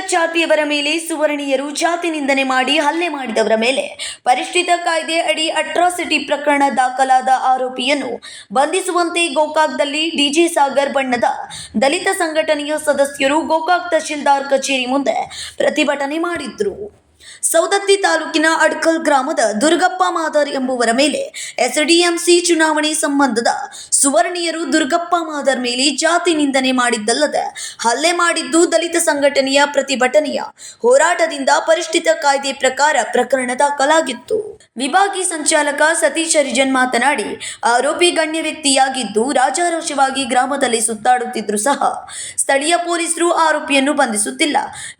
ಜಾತಿಯವರ ಮೇಲೆ ಸುವರ್ಣೀಯರು ಜಾತಿ ನಿಂದನೆ ಮಾಡಿ ಹಲ್ಲೆ ಮಾಡಿದವರ ಮೇಲೆ ಪರಿಷ್ಠಿತ ಕಾಯ್ದೆ ಅಡಿ ಅಟ್ರಾಸಿಟಿ ಪ್ರಕರಣ ದಾಖಲಾದ ಆರೋಪಿಯನ್ನು ಬಂಧಿಸುವಂತೆ ಗೋಕಾಕ್ದಲ್ಲಿ ಡಿಜೆ ಸಾಗರ್ ಬಣ್ಣದ ದಲಿತ ಸಂಘಟನೆಯ ಸದಸ್ಯರು ಗೋಕಾಕ್ ತಹಶೀಲ್ದಾರ್ ಕಚೇರಿ ಮುಂದೆ ಪ್ರತಿಭಟನೆ ಮಾಡಿದ್ರು. ಸೌದತ್ತಿ ತಾಲೂಕಿನ ಅಡ್ಕಲ್ ಗ್ರಾಮದ ದುರ್ಗಪ್ಪ ಮಾದರ್ ಎಂಬುವರ ಮೇಲೆ ಎಸ್ಡಿಎಂಸಿ ಚುನಾವಣೆ ಸಂಬಂಧದ ಸುವರ್ಣೀಯರು ದುರ್ಗಪ್ಪ ಮಾದರ್ ಮೇಲೆ ಜಾತಿ ನಿಂದನೆ ಮಾಡಿದ್ದಲ್ಲದೆ ಹಲ್ಲೆ ಮಾಡಿದ್ದು ದಲಿತ ಸಂಘಟನೆಯ ಪ್ರತಿಭಟನೆಯ ಹೋರಾಟದಿಂದ ಪರಿಷ್ಠಿತ ಕಾಯ್ದೆ ಪ್ರಕಾರ ಪ್ರಕರಣ ದಾಖಲಾಗಿತ್ತು. ವಿಭಾಗೀಯ ಸಂಚಾಲಕ ಸತೀಶ್ ಹರಿಜನ್ ಮಾತನಾಡಿ, ಆರೋಪಿ ಗಣ್ಯ ವ್ಯಕ್ತಿಯಾಗಿದ್ದು ರಾಜಾರೋಷವಾಗಿ ಗ್ರಾಮದಲ್ಲಿ ಸುತ್ತಾಡುತ್ತಿದ್ರು ಸಹ ಸ್ಥಳೀಯ ಪೊಲೀಸರು ಆರೋಪಿಯನ್ನು ಬಂಧಿಸುತ್ತಿಲ್ಲ,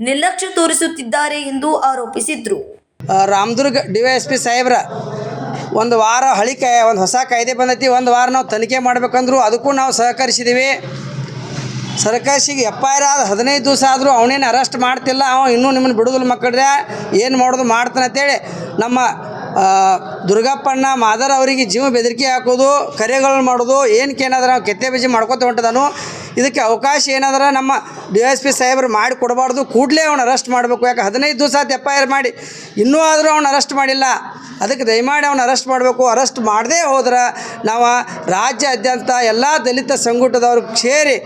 ನಿರ್ಲಕ್ಷ್ಯ ತೋರಿಸುತ್ತಿದ್ದಾರೆ ಎಂದು ಆರೋಪಿಸಿದ್ರು. ರಾಮದುರ್ಗ ಡಿವೈಎಸ್ಪಿ ಸಾಹೇಬ್ರ ಒಂದು ವಾರ ಹಳಿ ಕಾಯ, ಒಂದು ಹೊಸ ಕಾಯ್ದೆ ಬಂದೈತಿ, ಒಂದು ವಾರ ನಾವು ತನಿಖೆ ಮಾಡಬೇಕಂದ್ರು ಅದಕ್ಕೂ ನಾವು ಸಹಕರಿಸಿದ್ದೀವಿ ಸರ್ಕಾರಿಗೆ ಎಫ್ ಐ ಆರ್ ಆದ ಹದಿನೈದು ದಿವಸ ಆದರೂ ಅವನೇನು ಅರೆಸ್ಟ್ ಮಾಡ್ತಿಲ್ಲ, ಅವ ಇನ್ನೂ ನಿಮ್ಮನ್ನು ಬಿಡೋದಿಲ್ಲ ಮಕ್ಕಳ್ರೆ, ಏನು ಮಾಡೋದು ಮಾಡ್ತಾನೆ ಅಂತೇಳಿ ನಮ್ಮ ದುರ್ಗಪ್ಪಣ್ಣ ಮಾದರ್ ಅವರಿಗೆ ಜೀವ ಬೆದರಿಕೆ ಹಾಕೋದು, ಕರೆಗಳನ್ನು ಮಾಡೋದು, ಏನಕ್ಕೆ ಏನಾದ್ರೆ ನಾವು ಕೆತ್ತೆ ಬೀಜ ಮಾಡ್ಕೊತ ಹೊಂಟದನು, ಇದಕ್ಕೆ ಅವಕಾಶ ಏನಾದ್ರೆ ನಮ್ಮ ಡಿ ಎಸ್ ಪಿ ಸಾಹೇಬರು ಮಾಡಿ ಕೊಡಬಾರ್ದು, ಕೂಡಲೇ ಅವ್ನು ಅರೆಸ್ಟ್ ಮಾಡಬೇಕು. ಯಾಕೆ ಹದಿನೈದು ದಿವಸ ಎಫ್ ಐ ಆರ್ ಮಾಡಿ, ಇನ್ನೂ ಆದರೂ ಅವ್ನು ಅರೆಸ್ಟ್ ಮಾಡಿಲ್ಲ. ಅದಕ್ಕೆ ದಯಮಾಡಿ ಅವ್ನು ಅರೆಸ್ಟ್ ಮಾಡಬೇಕು. ಅರೆಸ್ಟ್ ಮಾಡದೇ ಹೋದ್ರೆ ನಾವು ರಾಜ್ಯಾದ್ಯಂತ ಎಲ್ಲ ದಲಿತ ಸಂಘಟದವ್ರಿಗೆ ಸೇರಿ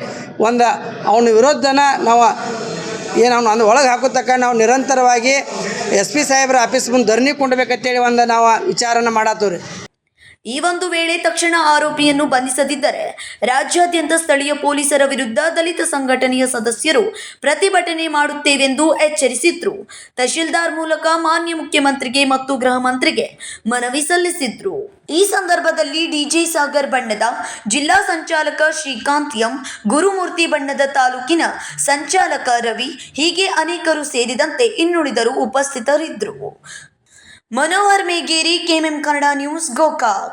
ಒಂದು ಅವನ ವಿರುದ್ಧನ ನಾವು ಏನು ಅವನು ಅಂದ್ರೆ ಒಳಗೆ ಹಾಕೋತಕ್ಕ ನಾವು ನಿರಂತರವಾಗಿ ಎಸ್ ಪಿ ಸಾಹೇಬ್ರ ಆಫೀಸ್ ಮುಂದೆ ಧರಣಿ ಕೊಂಡ್ಬೇಕಂತೇಳಿ ಒಂದು ನಾವು ವಿಚಾರನ ಮಾಡತ್ತವ್ರಿ. ರೀ ಈ ಒಂದು ವೇಳೆ ತಕ್ಷಣ ಆರೋಪಿಯನ್ನು ಬಂಧಿಸದಿದ್ದರೆ ರಾಜ್ಯಾದ್ಯಂತ ಸ್ಥಳೀಯ ಪೊಲೀಸರ ವಿರುದ್ಧ ದಲಿತ ಸಂಘಟನೆಯ ಸದಸ್ಯರು ಪ್ರತಿಭಟನೆ ಮಾಡುತ್ತೇವೆಂದು ಎಚ್ಚರಿಸಿದ್ರು. ತಹಶೀಲ್ದಾರ್ ಮೂಲಕ ಮಾನ್ಯ ಮುಖ್ಯಮಂತ್ರಿಗೆ ಮತ್ತು ಗೃಹ ಮಂತ್ರಿಗೆ ಮನವಿ ಸಲ್ಲಿಸಿದ್ರು. ಈ ಸಂದರ್ಭದಲ್ಲಿ ಡಿಜೆ ಸಾಗರ್ ಬಣ್ಣದ ಜಿಲ್ಲಾ ಸಂಚಾಲಕ ಶ್ರೀಕಾಂತ್ ಎಂ. ಗುರುಮೂರ್ತಿ ಬಣ್ಣದ ತಾಲೂಕಿನ ಸಂಚಾಲಕ ರವಿ ಹೀಗೆ ಅನೇಕರು ಸೇರಿದಂತೆ ಇನ್ನುಳಿದರು ಉಪಸ್ಥಿತರಿದ್ದರು. Manohar Megeri KMM Kannada news Gokak